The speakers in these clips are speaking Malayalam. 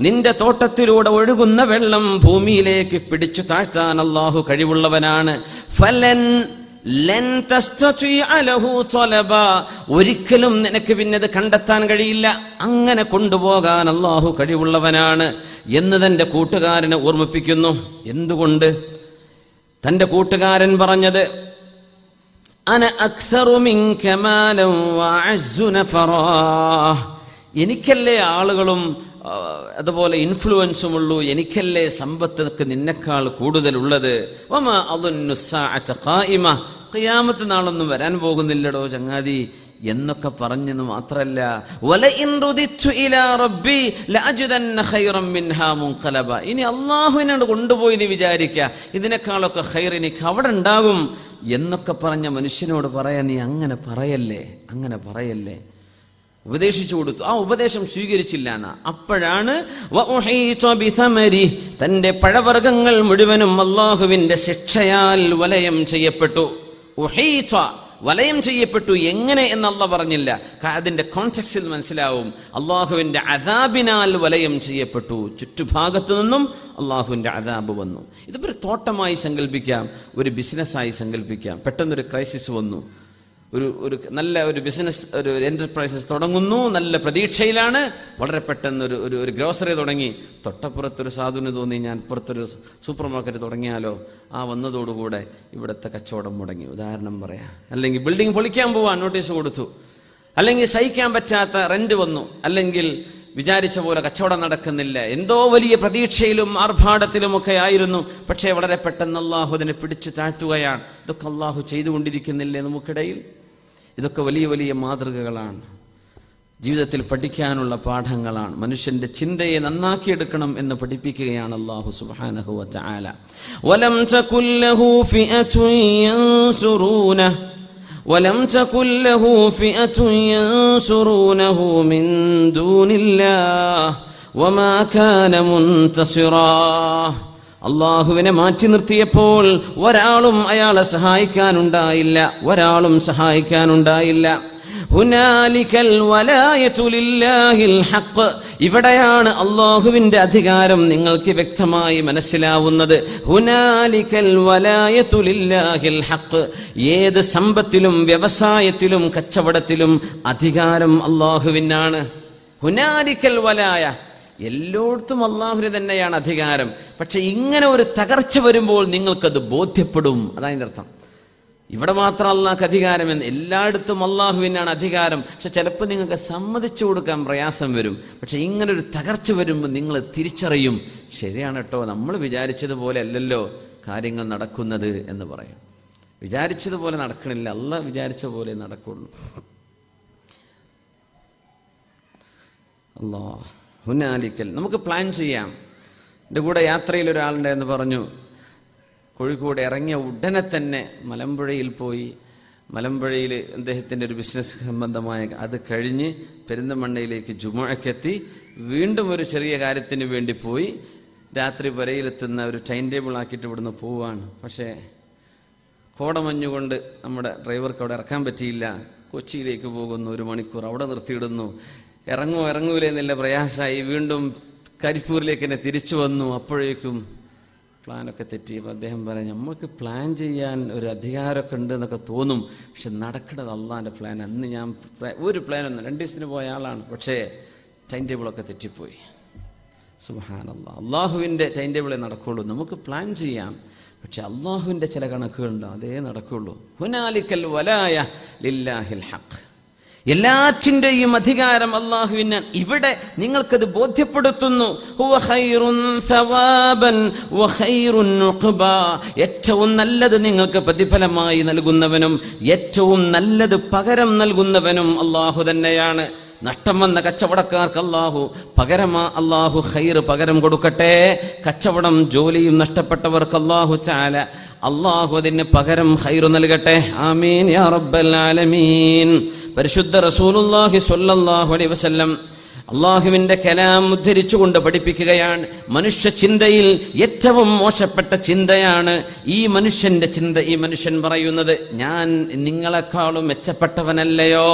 നിന്റെ തോട്ടത്തിലൂടെ ഒഴുകുന്ന വെള്ളം ഭൂമിയിലേക്ക് പിടിച്ചു താഴ്ത്താൻ അള്ളാഹു കഴിവുള്ളവനാണ്. ഫലൻ ഒരിക്കലും നിനക്ക് പിന്നെ അത് കണ്ടെത്താൻ കഴിയില്ല. അങ്ങനെ കൊണ്ടുപോകാൻ അള്ളാഹു കഴിവുള്ളവനാണ് എന്ന് തന്റെ കൂട്ടുകാരനെ ഓർമ്മിപ്പിക്കുന്നു. എന്തുകൊണ്ട്? തന്റെ കൂട്ടുകാരൻ പറഞ്ഞത് അന അക്സറു എനിക്കല്ലേ ആളുകളും അതുപോലെ ഇൻഫ്ലുവൻസും ഉള്ളൂ എനിക്കല്ലേ സമ്പത്തൊക്കെ നിന്നെക്കാൾ കൂടുതലുള്ളത്. ഖിയാമത്ത് നാളൊന്നും വരാൻ പോകുന്നില്ലടോ ചങ്ങാതി. എന്നൊക്കെ പറഞ്ഞെന്ന് മാത്രല്ല. ഇനി അള്ളാഹുവിനോട് കൊണ്ടുപോയി നീ വിചാരിക്കുക ഇതിനേക്കാളൊക്കെ ഖൈർ എനിക്ക് അവിടെ ഉണ്ടാകും. എന്നൊക്കെ പറഞ്ഞ മനുഷ്യനോട് പറയാ നീ അങ്ങനെ പറയല്ലേ? അങ്ങനെ പറയല്ലേ? ഉപദേശിച്ചു കൊടുത്തു. ആ ഉപദേശം സ്വീകരിച്ചില്ല എന്നാ അപ്പോഴാണ്. തന്റെ പഴവർഗങ്ങൾ മുഴുവനും അള്ളാഹുവിന്റെ ശിക്ഷയാൽ വലയം ചെയ്യപ്പെട്ടു. വലയം ചെയ്യപ്പെട്ടു. എങ്ങനെ എന്നല്ല പറഞ്ഞില്ല. അതിന്റെ കോൺടെക്സ്റ്റിൽ മനസ്സിലാവും. അള്ളാഹുവിന്റെ അതാബിനാൽ വലയം ചെയ്യപ്പെട്ടു. ചുറ്റുഭാഗത്തു നിന്നും അള്ളാഹുവിന്റെ അതാബ് വന്നു. ഇതിപ്പോ ഒരു തോട്ടമായി സങ്കല്പിക്കാം ഒരു ബിസിനസ്സായി സങ്കല്പിക്കാം പെട്ടെന്നൊരു ക്രൈസിസ് വന്നു. ഒരു ഒരു നല്ല ഒരു ബിസിനസ് ഒരു എന്റർപ്രൈസസ് തുടങ്ങുന്നു. നല്ല പ്രതീക്ഷയിലാണ്. വളരെ പെട്ടെന്ന് ഒരു ഒരു ഒരു ഗ്രോസറി തുടങ്ങി. തൊട്ടപ്പുറത്തൊരു സാധുവിന് തോന്നി ഞാൻ പുറത്തൊരു സൂപ്പർ മാർക്കറ്റ് തുടങ്ങിയാലോ? ആ വന്നതോടുകൂടെ ഇവിടുത്തെ കച്ചവടം മുടങ്ങി. ഉദാഹരണം പറയാം. അല്ലെങ്കിൽ ബിൽഡിംഗ് പൊളിക്കാൻ പോവാൻ നോട്ടീസ് കൊടുത്തു. അല്ലെങ്കിൽ സഹിക്കാൻ പറ്റാത്ത റെന്റ് വന്നു. അല്ലെങ്കിൽ വിചാരിച്ച പോലെ കച്ചവടം നടക്കുന്നില്ല. എന്തോ വലിയ പ്രതീക്ഷയിലും ആർഭാടത്തിലുമൊക്കെ ആയിരുന്നു. പക്ഷേ വളരെ പെട്ടെന്ന് അള്ളാഹു അതിനെ പിടിച്ചു താഴ്ത്തുകയാണ്. ഇതൊക്കെ അള്ളാഹു ചെയ്തുകൊണ്ടിരിക്കുന്നില്ലേ നമുക്കിടയിൽ? ഇതൊക്കെ വലിയ വലിയ മാതൃകകളാണ്. ജീവിതത്തിൽ പഠിക്കാനുള്ള പാഠങ്ങളാണ്. മനുഷ്യന്റെ ചിന്തയെ നന്നാക്കിയെടുക്കണം എന്ന് പഠിപ്പിക്കുകയാണ് അള്ളാഹു വതആല വലം തകുല്ലഹു ഫിഅ ولم تكن له فئة ينصرونه من دون الله وما كان منتصرا അള്ളാഹുവിനെ മാറ്റി നിർത്തിയപ്പോൾ ഒരാളും അയാളെ സഹായിക്കാനുണ്ടായില്ല ഒരാളും സഹായിക്കാനുണ്ടായില്ല ഇവിടെയാണ് അള്ളാഹുവിന്റെ അധികാരം നിങ്ങൾക്ക് വ്യക്തമായി മനസ്സിലാവുന്നത്. ഏത് സമ്പത്തിലും വ്യവസായത്തിലും കച്ചവടത്തിലും അധികാരം അള്ളാഹുവിനാണ്. ഹുനാലിക്കൽ വലായ. എല്ലായിടത്തും അള്ളാഹുവിന് തന്നെയാണ് അധികാരം. പക്ഷെ ഇങ്ങനെ ഒരു തകർച്ച വരുമ്പോൾ നിങ്ങൾക്കത് ബോധ്യപ്പെടും. അതാണ് അർത്ഥം ഇവിടെ മാത്രം അള്ളാഹ്ക്ക് അധികാരമെന്ന് എല്ലായിടത്തും അള്ളാഹുവിനാണ് അധികാരം. പക്ഷെ ചിലപ്പോൾ നിങ്ങൾക്ക് സമ്മതിച്ചു കൊടുക്കാൻ പ്രയാസം വരും. പക്ഷെ ഇങ്ങനൊരു തകർച്ച വരുമ്പോൾ നിങ്ങൾ തിരിച്ചറിയും ശരിയാണ് കേട്ടോ നമ്മൾ വിചാരിച്ചതുപോലെ അല്ലല്ലോ കാര്യങ്ങൾ നടക്കുന്നത് എന്ന് പറയും. വിചാരിച്ചതുപോലെ നടക്കണില്ല അല്ല വിചാരിച്ച പോലെ നടക്കുള്ളൂ. അല്ലാ ഹുനാലിക്കൽ. നമുക്ക് പ്ലാൻ ചെയ്യാം. എന്റെ കൂടെ യാത്രയിൽ ഒരാളുണ്ടെന്ന് പറഞ്ഞു. കോഴിക്കോട് ഇറങ്ങിയ ഉടനെ തന്നെ മലമ്പുഴയിൽ പോയി. മലമ്പുഴയിൽ അദ്ദേഹത്തിന്റെ ഒരു ബിസിനസ് സംബന്ധമായ അത് കഴിഞ്ഞ് പെരിന്തമണ്ണയിലേക്ക് ജുമഴക്കെത്തി വീണ്ടും ഒരു ചെറിയ കാര്യത്തിന് വേണ്ടി പോയി. രാത്രി വരയിലെത്തുന്ന ഒരു ടൈം ടേബിൾ ആക്കിയിട്ട് ഇവിടുന്ന് പോവുകയാണ്. പക്ഷേ കോടമഞ്ഞുകൊണ്ട് നമ്മുടെ ഡ്രൈവർക്ക് അവിടെ ഇറക്കാൻ പറ്റിയില്ല. കൊച്ചിയിലേക്ക് പോകുന്നു ഒരു മണിക്കൂർ അവിടെ നിർത്തിയിടുന്നു. ഇറങ്ങുമോ ഇറങ്ങൂലേ എന്നുള്ള പ്രയാസമായി. വീണ്ടും കരിപ്പൂരിലേക്ക് തന്നെ തിരിച്ചു വന്നു. അപ്പോഴേക്കും പ്ലാനൊക്കെ തെറ്റി. അപ്പം അദ്ദേഹം പറഞ്ഞു നമുക്ക് പ്ലാൻ ചെയ്യാൻ ഒരു അധികാരമൊക്കെ ഉണ്ട് എന്നൊക്കെ തോന്നും. പക്ഷെ നടക്കുന്നത് അള്ളാന്റെ പ്ലാൻ അന്ന് ഞാൻ ഒരു പ്ലാനൊന്നും രണ്ട് ദിവസത്തിന് പോയ ആളാണ്. പക്ഷേ ടൈം ടേബിളൊക്കെ തെറ്റിപ്പോയി. സുഹാനല്ല അള്ളാഹുവിന്റെ ടൈം ടേബിളേ നടക്കുള്ളൂ. നമുക്ക് പ്ലാൻ ചെയ്യാം. പക്ഷെ അള്ളാഹുവിന്റെ ചില കണക്കുകളുണ്ട്. അതേ നടക്കുള്ളൂ. ഹുനാലിക്കൽ വലായ ലില്ലാഹിൽ ഹഖ്. എല്ലാറ്റിന്റെയും അധികാരം അള്ളാഹുവിന് ഇവിടെ നിങ്ങൾക്കത് ബോധ്യപ്പെടുത്തുന്നു. ഏറ്റവും നല്ലത് നിങ്ങൾക്ക് പ്രതിഫലമായി നൽകുന്നവനും ഏറ്റവും നല്ലത് പകരം നൽകുന്നവനും അള്ളാഹു തന്നെയാണ് നഷ്ടം വന്ന കച്ചവടക്കാർക്ക് അള്ളാഹു പകരമാ അള്ളാഹു ഹൈർ പകരം കൊടുക്കട്ടെ. കച്ചവടം ജോലിയും നഷ്ടപ്പെട്ടവർക്ക് അള്ളാഹു ചാല അള്ളാഹു അതിന് പകരം ഹൈർ നൽകട്ടെ. ആമീൻ യാ റബ്ബൽ ആലമീൻ. പരിശുദ്ധ റസൂലുള്ളാഹി സ്വല്ലല്ലാഹു അലൈഹി വസല്ലം അള്ളാഹുവിന്റെ കലാം ഉദ്ധരിച്ചുകൊണ്ട് പഠിപ്പിക്കുകയാണ്. മനുഷ്യ ചിന്തയിൽ ഏറ്റവും മോശപ്പെട്ട ചിന്തയാണ് ഈ മനുഷ്യന്റെ ചിന്ത. ഈ മനുഷ്യൻ പറയുന്നത് ഞാൻ നിങ്ങളെക്കാളും മെച്ചപ്പെട്ടവനല്ലയോ?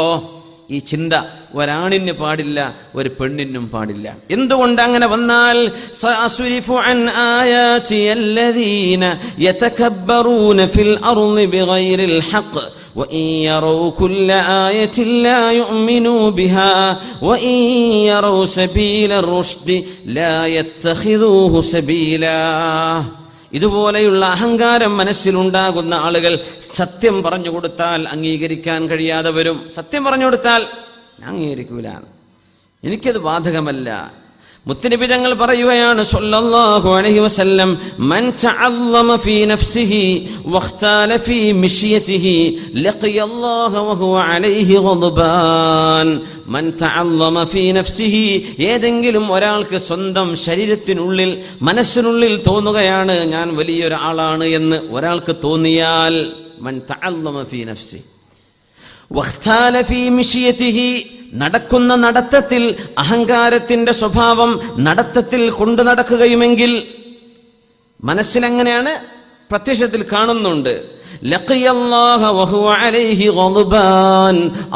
ഈ ചിന്ത ഒരാണിന് പാടില്ല ഒരു പെണ്ണിനും പാടില്ല എന്തുകൊണ്ട് അങ്ങനെ വന്നാൽ സഅസ്രിഫു അൻ ആയാതി അല്ലദീന യതകബ്ബറൂന ഫിൽ അർളി ബിഗൈരിൽ ഹഖ് وإن يروا كل آية لا يؤمنوا بها وإن يروا سبيل الرشد لا يتخذوه سبيلا ഇതുപോലെയുള്ള അഹങ്കാരം മനസ്സിലുണ്ടാകുന്ന ആളുകൾ സത്യം പറഞ്ഞു കൊടുത്താൽ അംഗീകരിക്കാൻ കഴിയാതെ വരും. സത്യം പറഞ്ഞു കൊടുത്താൽ ഞാൻ അംഗീകരിക്കൂല. എനിക്കത് ബാധകമല്ല. മുത്തനബി തങ്ങൾ പറയുകയാണ് സല്ലല്ലാഹു അലൈഹി വസല്ലം മൻ തഅല്ലമ ഫീ നഫ്സിഹി വഖ്താല ഫീ ലഖിയല്ലാഹ അലൈഹി മൻ തഅല്ലമ ഫീ നഫ്സിഹി ഏതെങ്കിലും ഒരാൾക്ക് സ്വന്തം ശരീരത്തിനുള്ളിൽ മനസ്സിനുള്ളിൽ തോന്നുകയാണ് ഞാൻ വലിയൊരാളാണ് എന്ന് ഒരാൾക്ക് തോന്നിയാൽ മൻ തഅല്ലമ ഫീ നഫ്സിഹി വഖ്താല ഫീ നടക്കുന്ന നടത്തത്തിൽ അഹങ്കാരത്തിന്റെ സ്വഭാവം നടത്തത്തിൽ കൊണ്ടു നടക്കുകയുമെങ്കിൽ മനസ്സിലെങ്ങനെയാണ് പ്രത്യക്ഷത്തിൽ കാണുന്നുണ്ട്?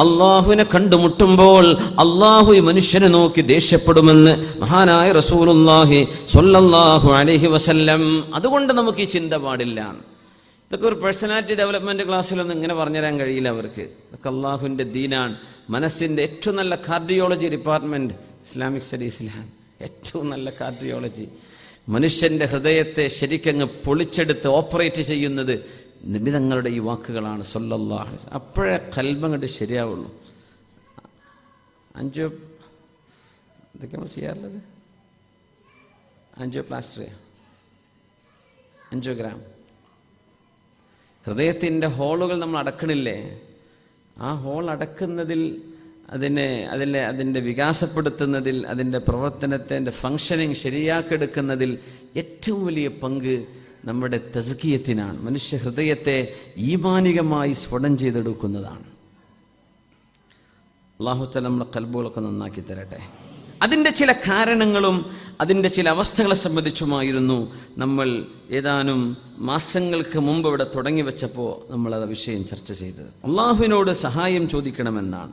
അള്ളാഹുവിനെ കണ്ടുമുട്ടുമ്പോൾ അള്ളാഹു ഈ മനുഷ്യനെ നോക്കി ദേഷ്യപ്പെടുമെന്ന് മഹാനായ റസൂലുള്ളാഹി സ്വല്ലല്ലാഹു അലൈഹി വസല്ലം. അതുകൊണ്ട് നമുക്ക് ഈ ചിന്ത പാടില്ല. ഇതൊക്കെ ഒരു പേഴ്സണാലിറ്റി ഡെവലപ്മെന്റ് ക്ലാസ്സിലൊന്നും ഇങ്ങനെ പറഞ്ഞുതരാൻ കഴിയില്ല അവർക്ക്. ഇതൊക്കെ അള്ളാഹുവിന്റെ ദീനാണ്. മനസ്സിന്റെ ഏറ്റവും നല്ല കാർഡിയോളജി ഡിപ്പാർട്ട്മെന്റ് ഇസ്ലാമിക് സ്റ്റഡീസിലാണ് ഏറ്റവും നല്ല കാർഡിയോളജി മനുഷ്യന്റെ ഹൃദയത്തെ ശരിക്കങ്ങ് പൊളിച്ചെടുത്ത് ഓപ്പറേറ്റ് ചെയ്യുന്നത് നിബിതങ്ങളുടെ ഈ വാക്കുകളാണ്. സൊല്ലാഹ് അപ്പോഴേ കൽബങ്ങോട്ട് ശരിയാവുള്ളൂ. അഞ്ചോ നമ്മൾ ചെയ്യാറുള്ളത്? അഞ്ചോ പ്ലാസ്റ്ററിയ അഞ്ചോ ഗ്രാം ഹൃദയത്തിന്റെ ഹോളുകൾ നമ്മൾ അടക്കണില്ലേ? ആ ഹോൾ അടക്കുന്നതിൽ അതിനെ അതിലെ അതിന്റെ വികാസപ്പെടുത്തുന്നതിൽ അതിന്റെ പ്രവർത്തനത്തിന്റെ ഫങ്ഷനിങ് ശരിയാക്കെടുക്കുന്നതിൽ ഏറ്റവും വലിയ പങ്ക് നമ്മുടെ തസ്കീയത്തിനാണ്. മനുഷ്യ ഹൃദയത്തെ ഈമാനികമായി സ്ഫുടം ചെയ്തെടുക്കുന്നതാണ്. അള്ളാഹുച്ച നമ്മുടെ കൽബുകളൊക്കെ നന്നാക്കി തരട്ടെ. അതിന്റെ ചില കാരണങ്ങളും അതിന്റെ ചില അവസ്ഥകളെ സംബന്ധിച്ചുമായിരുന്നു നമ്മൾ ഏതാനും മാസങ്ങൾക്ക് മുമ്പ് ഇവിടെ തുടങ്ങി വെച്ചപ്പോൾ നമ്മൾ ആ വിഷയം ചർച്ച ചെയ്തത്. അള്ളാഹുവിനോട് സഹായം ചോദിക്കണമെന്നാണ്.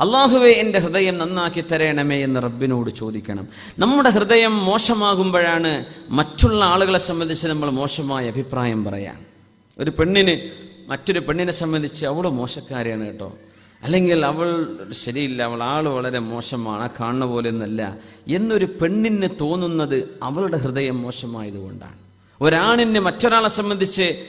അള്ളാഹുവെ എന്റെ ഹൃദയം നന്നാക്കി തരണമേ എന്ന് റബ്ബിനോട് ചോദിക്കണം. നമ്മുടെ ഹൃദയം മോശമാകുമ്പോഴാണ് മറ്റുള്ള ആളുകളെ സംബന്ധിച്ച് നമ്മൾ മോശമായ അഭിപ്രായം പറയാൻ. ഒരു പെണ്ണിന് മറ്റൊരു പെണ്ണിനെ സംബന്ധിച്ച് അവൾ മോശക്കാരിയാണ് കേട്ടോ. അല്ലെങ്കിൽ അവൾ ശരിയില്ല അവൾ ആൾ വളരെ മോശമാണ് കാണുന്ന പോലെയൊന്നല്ല എന്നൊരു പെണ്ണിന് തോന്നുന്നത് അവളുടെ ഹൃദയം മോശമായതുകൊണ്ടാണ്. ഒരാണിന് മറ്റൊരാളെ സംബന്ധിച്ച്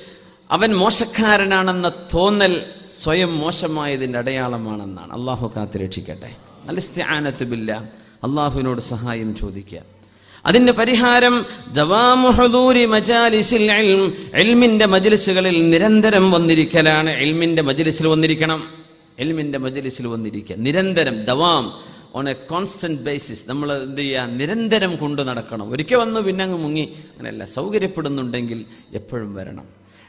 അവൻ മോശക്കാരനാണെന്ന തോന്നൽ സ്വയം മോശമായതിന്റെ അടയാളമാണെന്നാണ്. അള്ളാഹു കാത്ത് രക്ഷിക്കട്ടെ. അലിസ്ത്യാനത്തുബില്ല അള്ളാഹുവിനോട് സഹായം ചോദിക്കുക. അതിന്റെ പരിഹാരം മജാലിസിൽ മജ്ലിസുകളിൽ നിരന്തരം വന്നിരിക്കലാണ്. ഇൽമിന്റെ മജ്ലിസിൽ വന്നിരിക്കണം. എൽമിന്റെ മജലിസിൽ വന്നിരിക്കുക. നിരന്തരം ദവാം ഓൺ എ കോൺസ്റ്റന്റ് ബേസിസ് നമ്മൾ എന്ത് ചെയ്യുക? നിരന്തരം കൊണ്ടു നടക്കണം. ഒരിക്കൽ വന്ന് പിന്നെ അങ്ങ് മുങ്ങി. അങ്ങനെയല്ല സൗകര്യപ്പെടുന്നുണ്ടെങ്കിൽ എപ്പോഴും വരണം.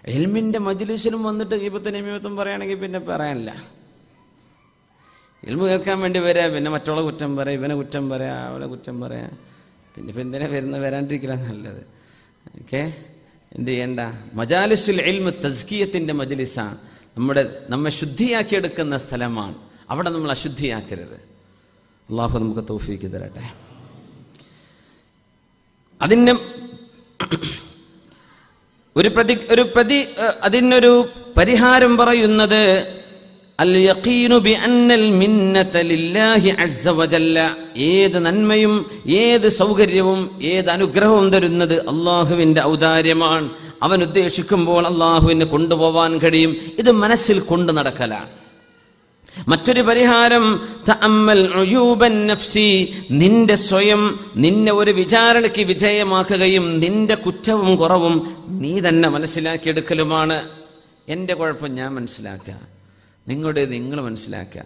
എൽമിന്റെ മജലിസിലും വന്നിട്ട് ഈപത്തിന് നിമിത്തം പറയുകയാണെങ്കിൽ പിന്നെ പറയാനില്ല. എൽമ് കേൾക്കാൻ വേണ്ടി വരാ പിന്നെ മറ്റുള്ള കുറ്റം പറയാം ഇവനെ കുറ്റം പറയാം അവനെ കുറ്റം പറയാം. പിന്നെ ഇപ്പം എന്തിനാ വരുന്ന വരാണ്ടിരിക്കില്ല നല്ലത്? ഓക്കെ? എന്ത് ചെയ്യണ്ട? മജാലിസുൽ എൽമ് തസ്കിയത്തിന്റെ മജലിസാണ് നമ്മുടെ നമ്മെ ശുദ്ധിയാക്കിയെടുക്കുന്ന സ്ഥലമാണ്. അവിടെ നമ്മൾ അശുദ്ധിയാക്കരുത്. അള്ളാഹു നമുക്ക് തോഫിക്ക് തരട്ടെ. അതിന് ഒരു പ്രതി ഒരു പ്രതി അതിനൊരു പരിഹാരം പറയുന്നത് ഏത് നന്മയും ഏത് സൗകര്യവും ഏത് അനുഗ്രഹവും തരുന്നത് അള്ളാഹുവിന്റെ ഔദാര്യമാണ്. അവൻ ഉദ്ദേശിക്കുമ്പോൾ അള്ളാഹുവിനെ കൊണ്ടുപോവാൻ കഴിയും. ഇത് മനസ്സിൽ കൊണ്ടു നടക്കലാണ്. മറ്റൊരു പരിഹാരം നിന്റെ സ്വയം നിന്നെ ഒരു വിചാരണയ്ക്ക് വിധേയമാക്കുകയും നിന്റെ കുറ്റവും കുറവും നീ തന്നെ മനസ്സിലാക്കിയെടുക്കലുമാണ്. എന്റെ കുഴപ്പം ഞാൻ മനസ്സിലാക്കുക നിങ്ങളുടെ നിങ്ങൾ മനസ്സിലാക്കുക.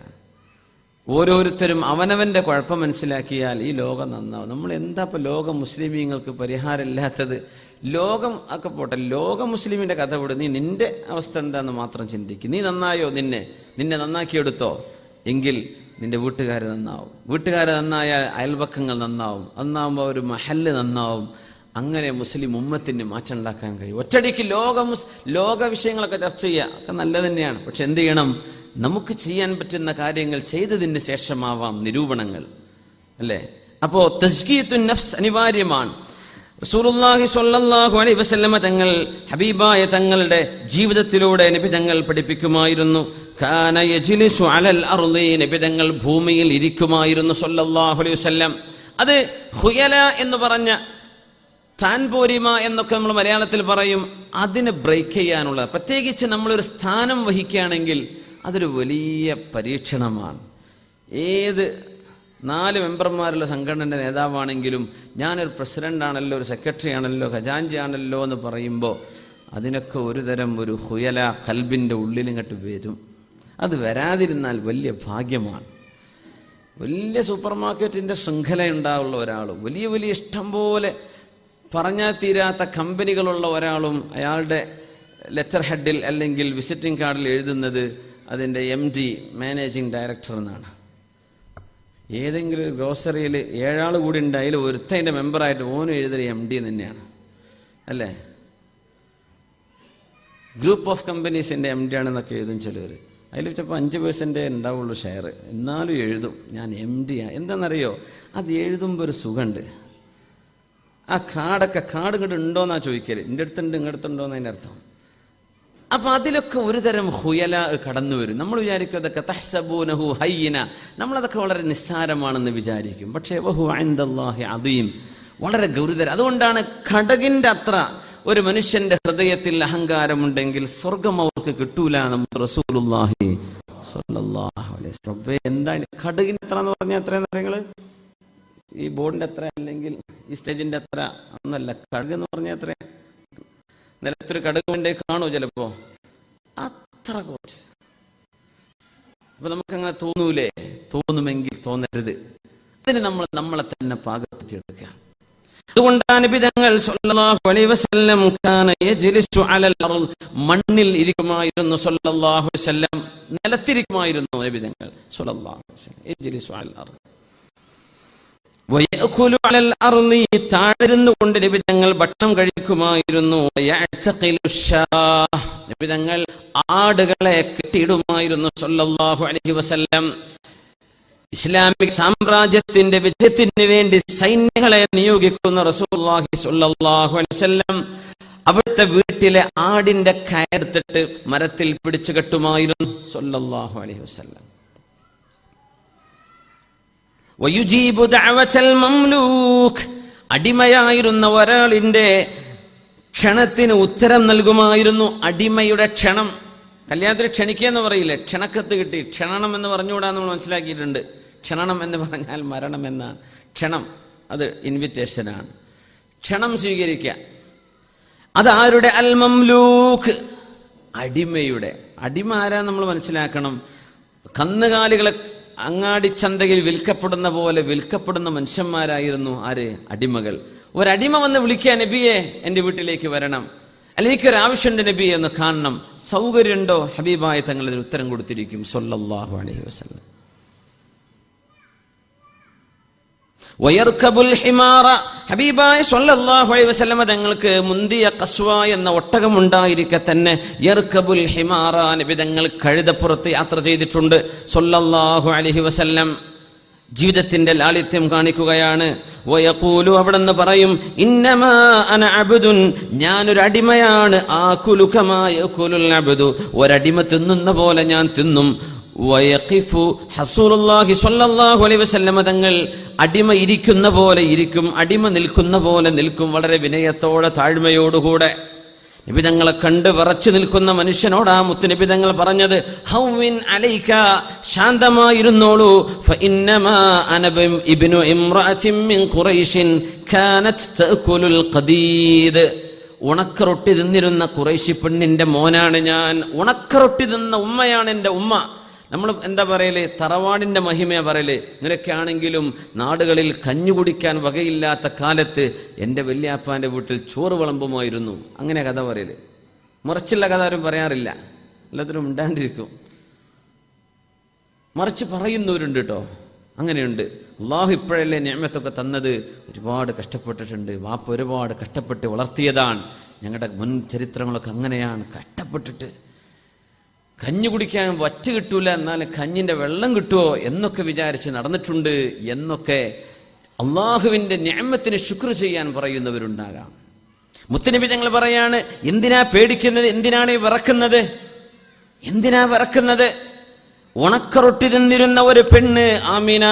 ഓരോരുത്തരും അവനവന്റെ കുഴപ്പം മനസ്സിലാക്കിയാൽ ഈ ലോകം നന്നാവും. നമ്മൾ എന്താ ഇപ്പോൾ ലോക മുസ്ലിമീങ്ങൾക്ക് പരിഹാരമില്ലാത്തത്? ലോകം ഒക്കെ പോട്ടെ ലോക മുസ്ലിമിന്റെ കഥ വിട്. നീ നിന്റെ അവസ്ഥ എന്താന്ന് മാത്രം ചിന്തിക്കും. നീ നന്നായോ നിന്നെ? നിന്നെ നന്നാക്കിയെടുത്തോ? എങ്കിൽ നിന്റെ വീട്ടുകാർ നന്നാവും. വീട്ടുകാർ നന്നായ അയൽപക്കങ്ങൾ നന്നാവും. നന്നാവുമ്പോൾ ഒരു മഹല്ല് നന്നാവും. അങ്ങനെ മുസ്ലിം ഉമ്മത്തിന് മാറ്റം ഉണ്ടാക്കാൻ കഴിയും. ഒറ്റടിക്ക് ലോക ലോക വിഷയങ്ങളൊക്കെ ചർച്ച ചെയ്യുക ഒക്കെ നല്ലത് തന്നെയാണ്. പക്ഷെ എന്ത് ചെയ്യണം? നമുക്ക് ചെയ്യാൻ പറ്റുന്ന കാര്യങ്ങൾ ചെയ്തതിന് ശേഷമാവാം നിരൂപണങ്ങൾ. അല്ലേ? അപ്പോ തസ്കീത്തു നഫ്സ് അനിവാര്യമാണ്. റസൂലുള്ളാഹി സ്വല്ലല്ലാഹു അലൈഹി വസല്ലമ തങ്ങൾ ഹബീബായ തങ്ങളുടെ ജീവിതത്തിലൂടെ നബി തങ്ങൾ പഠിപ്പിക്കുമായിരുന്നു. കാന യജ്ലിസു അലൽ അർളി നബി തങ്ങൾ ഭൂമിയിൽ ഇരിക്കുമായിരുന്നു സ്വല്ലല്ലാഹു അലൈഹി വസല്ലം. അത് ഹുയല എന്ന് പറഞ്ഞ താൻ പോരിമ എന്നൊക്കെ നമ്മൾ മലയാളത്തിൽ പറയും അതിനെ ബ്രേക്ക് ചെയ്യാനുള്ള പ്രത്യേകിച്ച് നമ്മളൊരു സ്ഥാനം വഹിക്കുകയാണെങ്കിൽ അതൊരു വലിയ പരീക്ഷണമാണ്. ഏത് നാല് മെമ്പർമാരുള്ള സംഘടനയുടെ നേതാവാണെങ്കിലും ഞാനൊരു പ്രസിഡന്റ് ആണല്ലോ ഒരു സെക്രട്ടറി ആണല്ലോ ഖജാൻജി ആണല്ലോ എന്ന് പറയുമ്പോൾ അതിനൊക്കെ ഒരു തരം ഒരു ഹുയല കൽബിന്റെ ഉള്ളിലിങ്ങോട്ട് വരും. അത് വരാതിരുന്നാൽ വലിയ ഭാഗ്യമാണ്. വലിയ സൂപ്പർ മാർക്കറ്റിന്റെ ശൃംഖല ഉണ്ടാവുള്ള ഒരാളും വലിയ വലിയ ഇഷ്ടം പോലെ പറഞ്ഞാൽ തീരാത്ത കമ്പനികളുള്ള ഒരാളും അയാളുടെ ലെറ്റർ ഹെഡിൽ അല്ലെങ്കിൽ വിസിറ്റിംഗ് കാർഡിൽ എഴുതുന്നത് അതിന്റെ എം ഡി മാനേജിംഗ് ഡയറക്ടർ എന്നാണ്. ഏതെങ്കിലും ഗ്രോസറിയിൽ ഏഴാൾ കൂടി ഉണ്ട് അതിൽ ഒരുത്തതിന്റെ മെമ്പറായിട്ട് ഓനും എഴുതിയ എം ഡി തന്നെയാണ്. അല്ലേ? ഗ്രൂപ്പ് ഓഫ് കമ്പനീസിന്റെ എം ഡി ആണെന്നൊക്കെ എഴുതും ചിലർ. അതിൽ ചിലപ്പോൾ അഞ്ച് പേഴ്സന്റെ ഉണ്ടാവുള്ളൂ ഷെയർ എന്നാലും എഴുതും. ഞാൻ എം ഡി ആണ് എന്താണെന്നറിയോ? അത് എഴുതുമ്പോൾ ഒരു സുഖമുണ്ട്. ആ കാർഡൊക്കെ കാർഡ് ഇങ്ങോട്ട് ഉണ്ടോന്നാ ചോദിക്കൽ. എന്റെ അടുത്തുണ്ട് ഇങ്ങടുത്തുണ്ടോ എന്നതിന്റെ അർത്ഥം അപ്പൊ അതിലൊക്കെ ഒരു തരം ഹുയല കടന്നു വരും. നമ്മൾ വിചാരിക്കും അതൊക്കെ തഹ്സബൂനഹു ഹയ്യന. നമ്മളതൊക്കെ വളരെ നിസ്സാരമാണെന്ന് വിചാരിക്കും. പക്ഷേ വഹു അദീം. വളരെ ഗൗരവതരം. അതുകൊണ്ടാണ് കടകിന്റെ അത്ര ഒരു മനുഷ്യന്റെ ഹൃദയത്തിൽ അഹങ്കാരമുണ്ടെങ്കിൽ സ്വർഗം അവർക്ക് കിട്ടൂല നമ്മൾ എന്താണ് ഖടകിന് എത്ര എന്ന് പറഞ്ഞാൽ എത്രയെന്ന് അറിയങ്ങൾ ഈ ബോർഡിന്റെ അത്ര അല്ലെങ്കിൽ ഈ സ്റ്റേജിന്റെ അത്ര ഒന്നല്ല. കടുക് എന്ന് പറഞ്ഞാൽ എത്ര നിലത്തൊരു കടുക് കാണോ കാണൂ ചിലപ്പോ? അത്ര കുറച്ച്. അപ്പൊ നമുക്കങ്ങനെ തോന്നൂലേ? തോന്നുമെങ്കിൽ തോന്നരുത്. അതിന് നമ്മൾ നമ്മളെ തന്നെ പാകപ്പെടുത്തിയെടുക്കുക. അതുകൊണ്ടാണ് പിതങ്ങൾ തങ്ങൾ സല്ലല്ലാഹു അലൈഹി വസല്ലം കാന യജ്ലിസു അലൽ മണ്ണിൽ ഇരിക്കുമായിരുന്നു സല്ലല്ലാഹു അലൈഹി നിലത്തിരിക്കുമായിരുന്നു നബിതങ്ങൾ സല്ലല്ലാഹു അലൈഹി വസല്ലം. അലൽ വയഅകുലു അലൽ അർളി താഴ്ന്നു കൊണ്ട് നബി ഭക്ഷണം കഴിക്കുമായിരുന്നു നിബിതങ്ങൾ ആടുകളെ കെട്ടിയിടുമായിരുന്നു സല്ലല്ലാഹു അലൈഹി വസല്ലം ഇസ്ലാമിക് സാമ്രാജ്യത്തിന്റെ വിജയത്തിന് വേണ്ടി സൈന്യങ്ങളെ നിയോഗിക്കുന്ന റസൂലുള്ളാഹി സ്വല്ലല്ലാഹു അലൈഹി അവിടുത്തെ വീട്ടിലെ ആടിന്റെ കയർത്തിട്ട് മരത്തിൽ പിടിച്ചു കെട്ടുമായിരുന്നു. സ്വല്ലല്ലാഹു അലൈഹി വസല്ലം അടിമയായിരുന്ന ഒരാളിന്റെ ക്ഷണത്തിന് ഉത്തരം നൽകുമായിരുന്നു അടിമയുടെ ക്ഷണം. കല്യാണത്തിന് ക്ഷണിക്കുക എന്ന് പറയില്ലേ? ക്ഷണക്കത്ത് കിട്ടി. ക്ഷണണം എന്ന് പറഞ്ഞുകൂടാ നമ്മൾ മനസ്സിലാക്കിയിട്ടുണ്ട്. ക്ഷണണം എന്ന് പറഞ്ഞാൽ മരണം എന്നാണ്. ക്ഷണം അത് ഇൻവിറ്റേഷനാണ് ക്ഷണം സ്വീകരിക്കുക. അതാരുടെ അൽ ലൂക്ക് അടിമയുടെ. അടിമ ആരാ നമ്മൾ മനസ്സിലാക്കണം. കന്നുകാലികളെ അങ്ങാടിച്ചന്തയിൽ വിൽക്കപ്പെടുന്ന പോലെ വിൽക്കപ്പെടുന്ന മനുഷ്യന്മാരായിരുന്നു ആര്? അടിമകൾ. ഒരടിമ വന്ന് വിളിക്കുക നബിയെ എന്റെ വീട്ടിലേക്ക് വരണം. അല്ലെങ്കിൽ എനിക്കൊരു ആവശ്യമുണ്ട് നബി എന്ന് കാണണം. സൗകര്യമുണ്ടോ? ഹബീബായ ഇതിന് ഉത്തരം കൊടുത്തിരിക്കും. സൊല്ലാഹു അലൈഹി വസല്ലം. ഹബീബായ സല്ലല്ലാഹു അലൈഹി വസല്ലമ തങ്ങൾക്ക് മുന്തിയ കസ്വ എന്ന ഒട്ടകം ഉണ്ടായിരിക്കെ തന്നെ യർക്കബുൽ ഹിമാറ നബി തങ്ങൾ കഴുതപ്പുറത്ത് യാത്ര ചെയ്തിട്ടുണ്ട്. സല്ലല്ലാഹു അലൈഹി വസല്ലം ജീവിതത്തിന്റെ ലാളിത്യം കാണിക്കുകയാണ്. അവിടെ നിന്ന് പറയും ഇന്നമാ അന അബ്ദുൻ. ഞാനൊരു അടിമയാണ്. ആ കുലുക്കമായ കുലുൽ അബുദു. ഒരടിമ തിന്നുന്ന പോലെ ഞാൻ തിന്നും. തങ്ങൾ അടിമ ഇരിക്കുന്ന പോലെ ഇരിക്കും അടിമ നിൽക്കുന്ന പോലെ നിൽക്കും വളരെ വിനയത്തോടെ താഴ്മയോടുകൂടെ. നിബിതങ്ങളെ കണ്ട് വിറച്ചു നിൽക്കുന്ന മനുഷ്യനോടാ മുത്തുനിബിതങ്ങൾ പറഞ്ഞത് ഹൗവിൻ അലൈക്ക ശാന്തമായിരുന്നോളൂ. ഇബ്നു ഇംറാതിൻ മിൻ ഖുറൈശിൻ കാനത് തഅകുലുൽ ഖദീദ്. ഉണക്കറൊട്ടി തിന്നിരുന്ന കുറേശി പെണ്ണിന്റെ മോനാണ് ഞാൻ ഉണക്കറൊട്ടി തിന്ന ഉമ്മയാണ് എന്റെ ഉമ്മ. നമ്മൾ എന്താ പറയൽ? തറവാടിന്റെ മഹിമയാ പറയൽ. ഇങ്ങനെയൊക്കെ ആണെങ്കിലും നാടുകളിൽ കഞ്ഞു കുടിക്കാൻ വകയില്ലാത്ത കാലത്ത് എന്റെ വല്യാപ്പാന്റെ വീട്ടിൽ ചോറ് വിളമ്പുമായിരുന്നു. അങ്ങനെ കഥ പറയൽ. മറിച്ചുള്ള കഥ ആരും പറയാറില്ല. എല്ലാത്തിനും ഉണ്ടാണ്ടിരിക്കും മറിച്ച് പറയുന്നവരുണ്ട് കേട്ടോ. അങ്ങനെയുണ്ട്. അള്ളാഹു ഇപ്പോഴല്ലേ ഞാമത്തൊക്കെ തന്നത്. ഒരുപാട് കഷ്ടപ്പെട്ടിട്ടുണ്ട്. വാപ്പ ഒരുപാട് കഷ്ടപ്പെട്ട് വളർത്തിയതാണ്. ഞങ്ങളുടെ മുൻ ചരിത്രങ്ങളൊക്കെ അങ്ങനെയാണ് കഷ്ടപ്പെട്ടിട്ട് കഞ്ഞി കുടിക്കാൻ വറ്റ് കിട്ടൂല എന്നാൽ കഞ്ഞിന്റെ വെള്ളം കിട്ടുമോ എന്നൊക്കെ വിചാരിച്ച് നടന്നിട്ടുണ്ട് എന്നൊക്കെ അള്ളാഹുവിന്റെ ഞാമത്തിന് ശുക്ർ ചെയ്യാൻ പറയുന്നവരുണ്ടാകാം. മുത്തനബി ഞങ്ങൾ പറയാണ് എന്തിനാ പേടിക്കുന്നത്? എന്തിനാണ് വിറക്കുന്നത്? എന്തിനാ വിറക്കുന്നത്? ഉണക്കറൊട്ടി തിന്നിരുന്ന ഒരു പെണ്ണ് ആമിന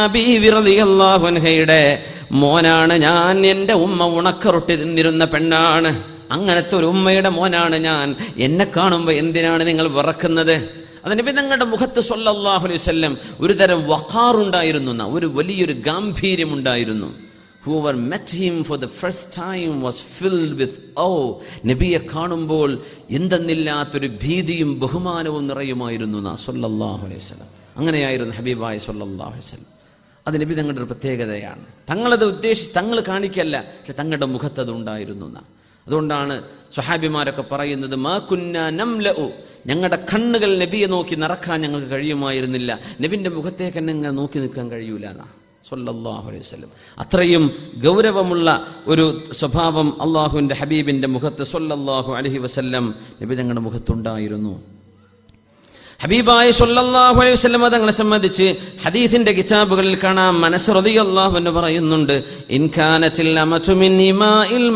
മോനാണ്. ഞാൻ എന്റെ ഉമ്മ ഉണക്കറൊട്ടി തിന്നിരുന്ന പെണ്ണാണ്. അങ്ങനത്തെ ഒരു ഉമ്മയുടെ മോനാണ് ഞാൻ. എന്നെ കാണുമ്പോൾ എന്തിനാണ് നിങ്ങൾ വിറക്കുന്നത്? അതിന് നിങ്ങളുടെ മുഖത്ത് സൊല്ലാഹു അലൈഹി വസല്ലം ഒരു തരം വഖാറുണ്ടായിരുന്നു ഒരു വലിയൊരു ഗാംഭീര്യം ഉണ്ടായിരുന്നു whoever met him for the first time was filled with awe. നബിയെ കാണുമ്പോൾ എന്തെന്നില്ലാത്തൊരു ഭീതിയും ബഹുമാനവും നിറയുമായിരുന്നു നാ സൊല്ലാഹു അലൈഹി വസല്ലം. അങ്ങനെയായിരുന്നു ഹബീബായ സൊല്ലാഹു അലൈഹി വസല്ലം. അത് നബി തങ്ങളുടെ ഒരു പ്രത്യേകതയാണ്. തങ്ങളത് ഉദ്ദേശിച്ച് തങ്ങൾ കാണിക്കല്ല പക്ഷെ തങ്ങളുടെ മുഖത്ത് അത് ഉണ്ടായിരുന്നു എന്നാ. അതുകൊണ്ടാണ് സ്വഹാബിമാരൊക്കെ പറയുന്നത് മാ കുന്ന നംലഉ. ഞങ്ങളുടെ കണ്ണുകൾ നബിയെ നോക്കി നിറക്കാൻ ഞങ്ങൾക്ക് കഴിയുമായിരുന്നില്ല. നബിന്റെ മുഖത്തേക്ക് തന്നെ ഇങ്ങനെ നോക്കി നിൽക്കാൻ കഴിയൂല എന്നാ. സല്ലല്ലാഹു അലൈഹി വസല്ലം. അത്രയും ഗൗരവമുള്ള ഒരു സ്വഭാവം അള്ളാഹുവിന്റെ ഹബീബിന്റെ മുഖത്ത് സല്ലല്ലാഹു അലൈഹി വസല്ലം നബി ഞങ്ങളുടെ മുഖത്തുണ്ടായിരുന്നു. ഹബീബായ സല്ലല്ലാഹു അലൈഹി വസല്ലം തങ്ങളെ സംബന്ധിച്ച് ഹദീസിന്റെ കിതാബുകളിൽ കാണാം. മനസ്സ് റളിയല്ലാഹു എന്ന് പറയുന്നുണ്ട് ഇൻ കാനത്തിൽ അമതു മിൻ ഇമാഇൽ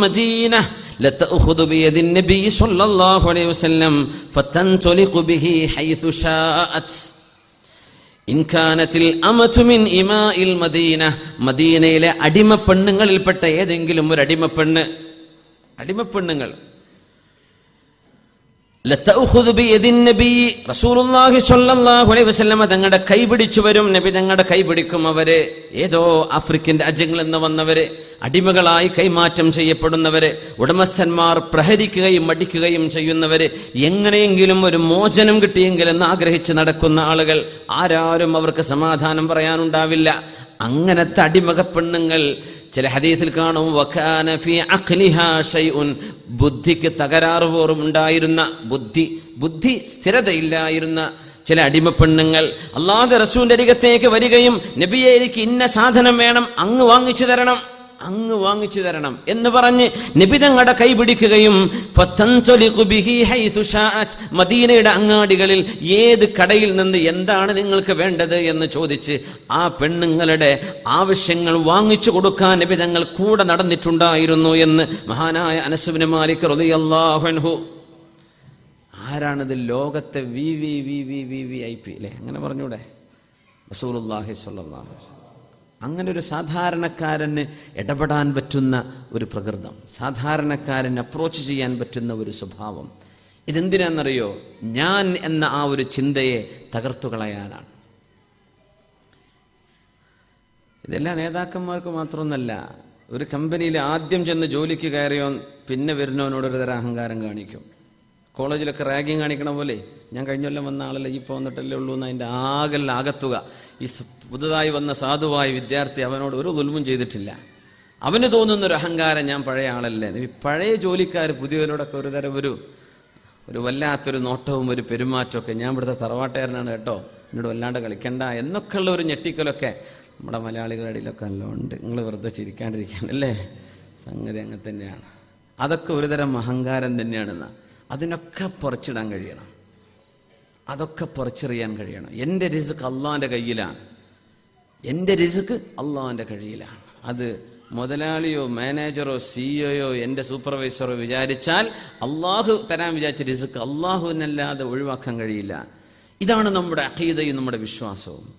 لتأخذ بيد النبي صلى الله عليه وسلم فتنطلق به حيث شاءت ഇൻ കാനത്തിൽ അമതു മിൻ ഇമാഇൽ മദീന മദീനയിലെ അടിമ പെണ്ണുങ്ങളിൽപ്പെട്ട ഏതെങ്കിലും ഒരു അടിമപ്പെണ്ണ് അടിമപ്പെണ്ണുങ്ങൾ തങ്ങളുടെ കൈ പിടിച്ചു വരും. നബി തങ്ങളുടെ കൈ പിടിക്കും അവർ. ഏതോ ആഫ്രിക്കൻ രാജ്യങ്ങളിൽ നിന്ന് വന്നവര് അടിമകളായി കൈമാറ്റം ചെയ്യപ്പെടുന്നവര് ഉടമസ്ഥന്മാർ പ്രഹരിക്കുകയും അടിക്കുകയും ചെയ്യുന്നവര്. എങ്ങനെയെങ്കിലും ഒരു മോചനം കിട്ടിയെങ്കിലെന്ന് ആഗ്രഹിച്ച് നടക്കുന്ന ആളുകൾ ആരാരും അവർക്ക് സമാധാനം പറയാനുണ്ടാവില്ല. അങ്ങനത്തെ അടിമക പെണ്ണുങ്ങൾ ചില ഹദീസിൽ കാണും വഖാന ഫി അഖ്ലിഹാ ഷൈഉൻ. ബുദ്ധിക്ക് തകരാറ് പോറും ഉണ്ടായിരുന്ന ബുദ്ധി ബുദ്ധി സ്ഥിരതയില്ലായിരുന്ന ചില അടിമ പെണ്ണുങ്ങൾ അള്ളാഹുന്റെ റസൂലിന്റെ അരികത്തേക്ക് വരികയും നബിയെ ഇന്ന സാധനം വേണം അങ്ങ് വാങ്ങിച്ചു തരണം. അങ്ങ് വാങ്ങിച്ചു തരണം എന്ന് പറഞ്ഞ് നിബിതങ്ങളുടെ കൈ പിടിക്കുകയും മദീനയുടെ അങ്ങാടികളിൽ ഏത് കടയിൽ നിന്ന് എന്താണ് നിങ്ങൾക്ക് വേണ്ടത് എന്ന് ചോദിച്ച് ആ പെണ്ണുങ്ങളുടെ ആവശ്യങ്ങൾ വാങ്ങിച്ചു കൊടുക്കാൻ നിബിതങ്ങൾ കൂടെ നടന്നിട്ടുണ്ടായിരുന്നു എന്ന് മഹാനായ അനസുബിന് മാലിക് റളിയല്ലാഹു അൻഹു. ആരാണിത് ലോകത്തെ V V V V V V I P അല്ലേ? അങ്ങനെ പറഞ്ഞൂടെ. റസൂലുള്ളാഹി സ്വല്ലല്ലാഹു അലൈഹി വസല്ലം. അങ്ങനെ ഒരു സാധാരണക്കാരന് ഇടപെടാൻ പറ്റുന്ന ഒരു പ്രകൃതം സാധാരണക്കാരൻ അപ്രോച്ച് ചെയ്യാൻ പറ്റുന്ന ഒരു സ്വഭാവം. ഇതെന്തിനാണെന്നറിയോ? ഞാൻ എന്ന ആ ഒരു ചിന്തയെ തകർത്തു കളയാനാണ്. ഇതെല്ലാ നേതാക്കന്മാർക്ക് മാത്രമൊന്നല്ല ഒരു കമ്പനിയിൽ ആദ്യം ചെന്ന് ജോലിക്ക് കയറിയോ പിന്നെ വരുന്നവനോട് ഒരു തരം അഹങ്കാരം കാണിക്കും. കോളേജിലൊക്കെ റാഗിങ് കാണിക്കണ പോലെ ഞാൻ കഴിഞ്ഞ കൊല്ലം വന്ന ആളല്ലേ ഇപ്പോൾ വന്നിട്ടല്ലേ ഉള്ളൂ എന്ന് അതിന്റെ ആകല്ല ആകത്തുക. ഈ പുതുതായി വന്ന സാധുവായ വിദ്യാർത്ഥി അവനോട് ഒരു ദുൽമും ചെയ്തിട്ടില്ല. അവന് തോന്നുന്ന ഒരു അഹങ്കാരം ഞാൻ പഴയ ആളല്ലേ? ഈ പഴയ ജോലിക്കാർ പുതിയവരോടൊക്കെ ഒരു തരം ഒരു ഒരു വല്ലാത്തൊരു നോട്ടവും ഒരു പെരുമാറ്റമൊക്കെ ഞാൻ ഇവിടുത്തെ തറവാട്ടുകാരനാണ് കേട്ടോ. എന്നോട് വല്ലാണ്ട് കളിക്കണ്ട. എന്നൊക്കെയുള്ള ഒരു ഞെട്ടിക്കലൊക്കെ നമ്മുടെ മലയാളികളുടെ ഇടയിലൊക്കെ എല്ലാം ഉണ്ട്. നിങ്ങൾ വെറുതെ ചിരിക്കാണ്ടിരിക്കുകയാണ് അല്ലേ? സംഗതി അങ്ങനെ തന്നെയാണ്. അതൊക്കെ ഒരുതരം അഹങ്കാരം തന്നെയാണെന്ന്. അതിനൊക്കെ പറിച്ചിടാൻ കഴിയണം. അതൊക്കെ പറിച്ചറിയാൻ കഴിയണം. എന്റെ റിസ്ക് അള്ളാന്റെ കയ്യിലാണ്. എന്റെ റിസ്ക് അള്ളാന്റെ കഴിയിലാണ് അത് മുതലാളിയോ മാനേജറോ സിഇഒയോ എന്റെ സൂപ്പർവൈസറോ വിചാരിച്ചാൽ അള്ളാഹു തരാൻ വിചാരിച്ച റിസ്ക് അള്ളാഹുവിനല്ലാതെ ഒഴിവാക്കാൻ കഴിയില്ല. ഇതാണ് നമ്മുടെ അഖീദയും നമ്മുടെ വിശ്വാസവും.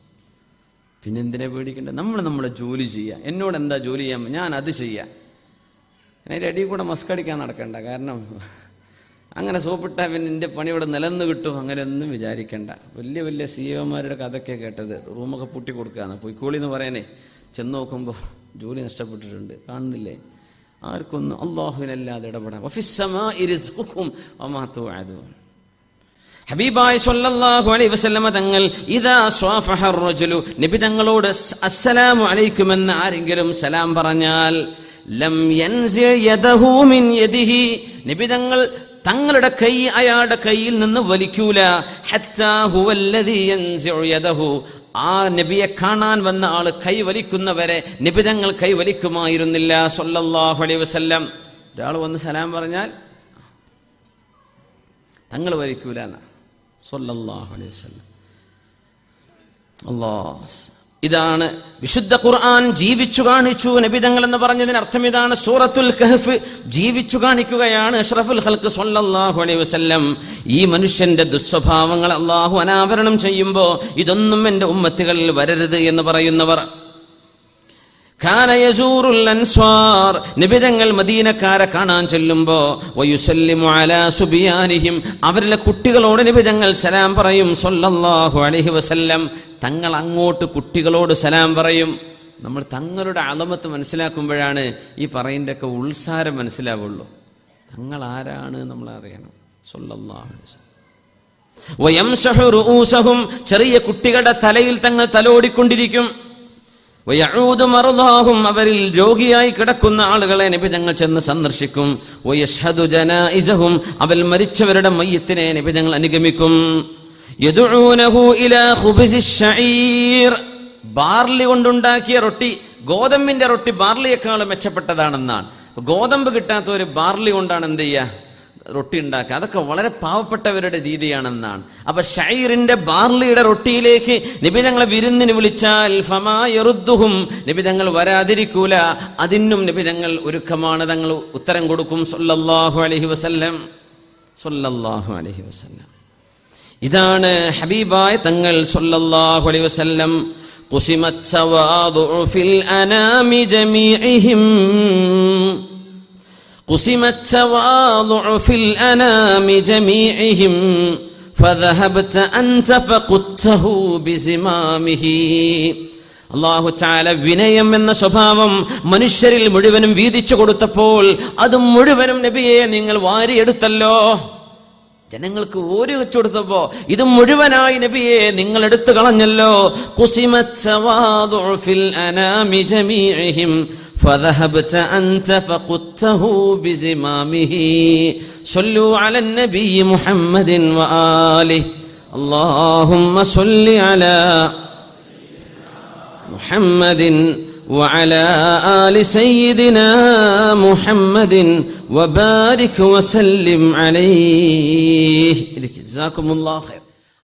പിന്നെ എന്തിനെ പേടിക്കേണ്ടത് നമ്മൾ നമ്മുടെ ജോലി ചെയ്യുക. എന്നോട് എന്താ ജോലി ചെയ്യാൻ? ഞാൻ അത് ചെയ്യാം അതിന്റെ അടിയിൽ കൂടെ മസ്കടിക്കാൻ നടക്കണ്ട. കാരണം അങ്ങനെ സോപ്പിട്ടാൽ പിന്നെ എന്റെ പണി ഇവിടെ നിലന്ന് കിട്ടും. അങ്ങനെയൊന്നും വിചാരിക്കണ്ട. വലിയ വലിയ സി ഒമാരുടെ കഥയൊക്കെ കേട്ടത്. റൂമൊക്കെ പൂട്ടി കൊടുക്കുകയാണ്. പൊയ്ക്കോളി എന്ന് പറയാനേ ചെന്ന് നോക്കുമ്പോൾ ജോലി നഷ്ടപ്പെട്ടിട്ടുണ്ട്. കാണുന്നില്ലേ? ആർക്കൊന്നും അള്ളാഹുവിനല്ലാതെ ഇടപെടാം ഹബീബായ് സല്ലല്ലാഹു അലൈഹി വസല്ലമ തങ്ങൾ ഇദാ സ്വാഫഹ റജുലു നബി തങ്ങളോട് അസ്സലാമു അലൈക്കും എന്ന് ആരെങ്കിലും സലാം പറഞ്ഞാൽ ലം യൻസി യദഹു മിൻ യദിഹി. നബി തങ്ങൾ തങ്ങളുടെ കൈ അയാളുടെ കയ്യിൽ നിന്ന് വലിക്കൂല. ആ നബിയെ കാണാൻ വന്ന ആൾ കൈ കൈവലിക്കുന്നവരെ നിബിതങ്ങൾ കൈവലിക്കുമായിരുന്നില്ല സൊല്ലാഹു അലൈ വസല്ലം. ഒരാൾ വന്ന് സലാം പറഞ്ഞാൽ തങ്ങൾ വലിക്കൂല എന്നാ. സൊല്ലാഹു അലൈഹി വസല്ലം. ഇതാണ് വിശുദ്ധ ഖുർആൻ ജീവിച്ചു കാണിച്ചു നബിതങ്ങൾ എന്ന് പറഞ്ഞതിന് അർത്ഥം ഇതാണ് സൂറത്തുൽ കഹഫ് ജീവിച്ചു കാണിക്കുകയാണ് അഷ്റഫുൽ ഹൽക്ക് സൊല്ലാഹു അലൈഹി വസ്ല്ലം. ഈ മനുഷ്യന്റെ ദുസ്വഭാവങ്ങൾ അള്ളാഹു അനാവരണം ചെയ്യുമ്പോൾ ഇതൊന്നും എന്റെ ഉമ്മത്തുകളിൽ വരരുത് എന്ന് പറയുന്നവർ നിബിതങ്ങൾ മദീനക്കാരെ കാണാൻ ചെല്ലുമ്പോ സുബിയാനിഹിം. അവരിലെ കുട്ടികളോട് നിബിതങ്ങൾ സലാം പറയും സൊല്ലാഹു അലൈഹി വസല്ലം. തങ്ങൾ അങ്ങോട്ട് കുട്ടികളോട് സലാം പറയും. നമ്മൾ തങ്ങളുടെ അളമത്ത് മനസ്സിലാക്കുമ്പോഴാണ് ഈ പറയുന്നതൊക്കെ ഒക്കെ ഉത്സാരം മനസ്സിലാവുള്ളൂ. തങ്ങൾ ആരാണ് നമ്മൾ അറിയണം. സൊല്ലാഹു ചെറിയ കുട്ടികളുടെ തലയിൽ തങ്ങൾ തലോടിക്കൊണ്ടിരിക്കും. മർദാഹും അവരിൽ രോഗിയായി കിടക്കുന്ന ആളുകളെ നബി ഞങ്ങൾ ചെന്ന് സന്ദർശിക്കും. അവൽ മരിച്ചവരുടെ മയ്യത്തിനെ നബി ഞങ്ങൾ അനുഗമിക്കും. ബാർലി കൊണ്ടുണ്ടാക്കിയ റൊട്ടി ഗോതമ്പിന്റെ റൊട്ടി ബാർലിയേക്കാൾ മെച്ചപ്പെട്ടതാണെന്നാണ്. ഗോതമ്പ് കിട്ടാത്ത ഒരു ബാർലി കൊണ്ടാണ് എന്ത് ചെയ്യുക റൊട്ടി ഉണ്ടാക്കുക അതൊക്കെ വളരെ പാവപ്പെട്ടവരുടെ രീതിയാണെന്നാണ് അപ്പൊ ഷൈറിന്റെ ബാർലിയുടെ റൊട്ടിയിലേക്ക് നിബിതങ്ങളെ വിരുന്നിന് വിളിച്ചാൽ ഫമാറുദ്ദുഹും നിബിതങ്ങൾ വരാതിരിക്കൂല അതിനും നിബിതങ്ങൾ ഒരുക്കമാണ് തങ്ങൾ ഉത്തരം കൊടുക്കും സൊല്ലാഹു അലഹി വസല്ലം സൊല്ലാഹു അലഹി വസല്ലം ഇതാണ് ഹബീബായ തങ്ങൾ സൊല്ലാഹു അലൈഹി വസല്ലം قسمت تواضع في الأنام جميعهم قسم التواضع في الأنام جميعهم فذهبت أنت فقدته بزمامه അള്ളാഹു ചാല വിനയം എന്ന സ്വഭാവം മനുഷ്യരിൽ മുഴുവനും വീതിച്ചു കൊടുത്തപ്പോൾ അത് മുഴുവനും നബിയെ നിങ്ങൾ വാരിയെടുത്തല്ലോ ജനങ്ങൾക്ക് ഓരി വെച്ചു കൊടുത്തപ്പോ ഇത് മുഴുവനായി നബിയെ നിങ്ങൾ എടുത്തു കളഞ്ഞല്ലോ കുസിമൽ അനാമി ജമീഇഹിം فذهبت أنت فقدته بزمامه. صلوا على النبي محمد وآله. اللهم صل على محمد وعلى آل سيدنا محمد وبارك وسلم عليه. جزاكم الله خير.